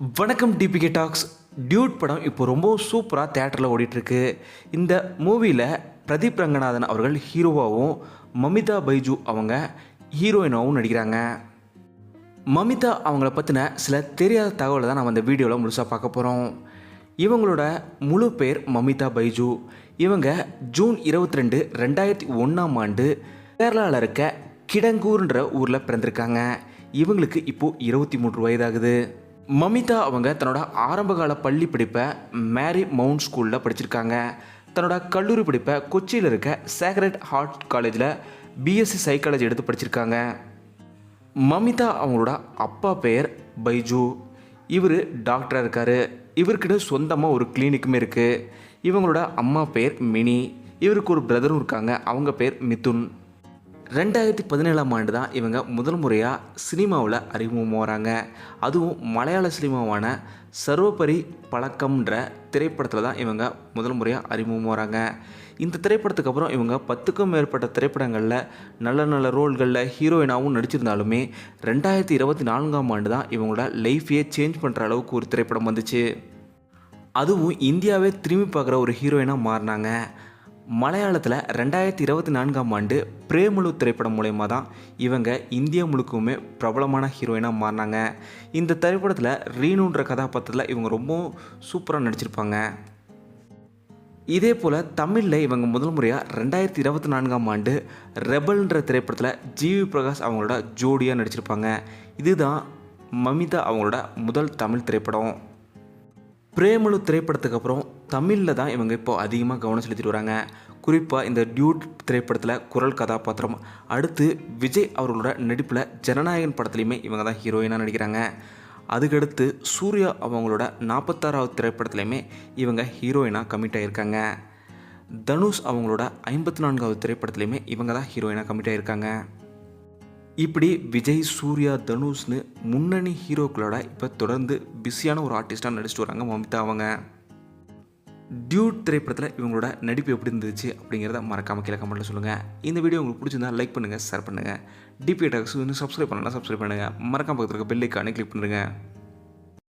வணக்கம் DPK tax Dude படம் இப்போ ரொம்ப சூப்பராக தேட்டரில் ஓடிட்டுருக்கு. இந்த மூவியில் பிரதீப் ரங்கநாதன் அவர்கள் ஹீரோவாகவும் மமிதா பைஜு அவங்க ஹீரோயினாகவும் நடிக்கிறாங்க. மமிதா அவங்கள பற்றின சில தெரியாத தகவலை தான் நம்ம இந்த வீடியோவில் முழுசாக பார்க்க போகிறோம் இவங்களோட முழு பேர் மமிதா பைஜு. இவங்க ஜூன் இருபத்தி ரெண்டு ரெண்டாயிரத்தி ஒன்றாம் ஆண்டு கேரளாவில் இருக்க கிடங்கூர்ன்ற ஊரில் பிறந்திருக்காங்க. இவங்களுக்கு இப்போது இருபத்தி மூன்று வயதாகுது. மமிதா அவங்க தன்னோட ஆரம்பகால பள்ளி படிப்பை மேரி மவுண்ட் ஸ்கூலில் படிச்சிருக்காங்க. தன்னோட கல்லூரி படிப்பை கொச்சியில் இருக்க சேக்ரட் ஹார்ட் காலேஜில் பிஎஸ்சி சைக்காலஜி எடுத்து படிச்சிருக்காங்க. மமிதா அவங்களோட அப்பா பெயர் பைஜு. இவர் டாக்டராக இருக்கார். இவருக்கிட்ட சொந்தமாக ஒரு கிளினிக்குமே இருக்குது இவங்களோட அம்மா பேர் மினி. இவருக்கு ஒரு பிரதரும் இருக்காங்க. அவங்க பேர் மிதுன். ரெண்டாயிரத்தி பதினேழாம் ஆண்டு தான் இவங்க முதல் முறையாக சினிமாவில் அறிமுகமாகறாங்க அதுவும் மலையாள சினிமாவான சர்வபரி பழக்கம்ன்ற திரைப்படத்தில் தான் இவங்க முதல் முறையாக அறிமுகமாகறாங்க இந்த திரைப்படத்துக்கு அப்புறம் இவங்க பத்துக்கும் மேற்பட்ட திரைப்படங்களில் நல்ல நல்ல ரோல்களில் ஹீரோயினாகவும் நடிச்சிருந்தாலுமே ரெண்டாயிரத்தி இருபத்தி நான்காம் ஆண்டு தான் இவங்களோட லைஃப்பையே சேஞ்ச் பண்ணுற அளவுக்கு ஒரு திரைப்படம் வந்துச்சு. அதுவும் இந்தியாவே திரும்பி பார்க்குற ஒரு ஹீரோயினாக மாறினாங்க. மலையாளத்தில் ரெண்டாயிரத்தி இருபத்தி நான்காம் ஆண்டு பிரேமுலு திரைப்படம் மூலயமா தான் இவங்க இந்தியா முழுக்குமே பிரபலமான ஹீரோயினாக மாறினாங்க. இந்த திரைப்படத்தில் ரீனுன்ற கதாபாத்திரத்தில் இவங்க ரொம்ப சூப்பராக நடிச்சிருப்பாங்க. இதே போல் தமிழில் இவங்க முதல் முறையாக ரெண்டாயிரத்தி இருபத்தி நான்காம் ஆண்டு ரெபல்ன்ற திரைப்படத்தில் ஜிவி பிரகாஷ் அவங்களோட ஜோடியாக நடிச்சிருப்பாங்க. இதுதான் மமிதா அவங்களோட முதல் தமிழ் திரைப்படம். பிரேமலு திரைப்படத்துக்கு அப்புறம் தமிழில் தான் இவங்க இப்போ அதிகமாக கவனம் செலுத்திட்டு வராங்க. குறிப்பாக இந்த டியூட் திரைப்படத்தில் குரல் கதாபாத்திரம் அடுத்து விஜய் அவர்களோட நடிப்பில் ஜனநாயகன் படத்துலையுமே இவங்க தான் ஹீரோயினாக நடிக்கிறாங்க. அதுக்கடுத்து சூர்யா அவங்களோட நாற்பத்தாறாவது திரைப்படத்துலையுமே இவங்க ஹீரோயினாக கமிட் ஆகியிருக்காங்க தனுஷ் அவங்களோட ஐம்பத்தி நான்காவது திரைப்படத்துலையுமே இவங்க தான் ஹீரோயினாக கமிட் ஆகியிருக்காங்க இப்படி விஜய் சூர்யா தனுஷ்னு முன்னணி ஹீரோக்களோட இப்போ தொடர்ந்து பிஸியான ஒரு ஆர்டிஸ்டாக நடிச்சிட்டு வராங்க மமிதா அவங்க. டியூட் திரைப்படத்தில் இவங்களோட நடிப்பு எப்படி இருந்துச்சு அப்படிங்கிறத மறக்காமல் கீழே கமெண்ட்டில் சொல்லுங்கள் இந்த வீடியோ உங்களுக்கு பிடிச்சிருந்தா லைக் பண்ணுங்கள் ஷேர் பண்ணுங்கள் டிபி டாக்ஸ் இன்னும் சப்ஸ்கிரைப் பண்ணலாம் சப்ஸ்கிரைப் பண்ணுங்கள் மறக்காம பக்கத்தில் இருக்க பெல் ஐக்கானே கிளிக் பண்ணுங்கள்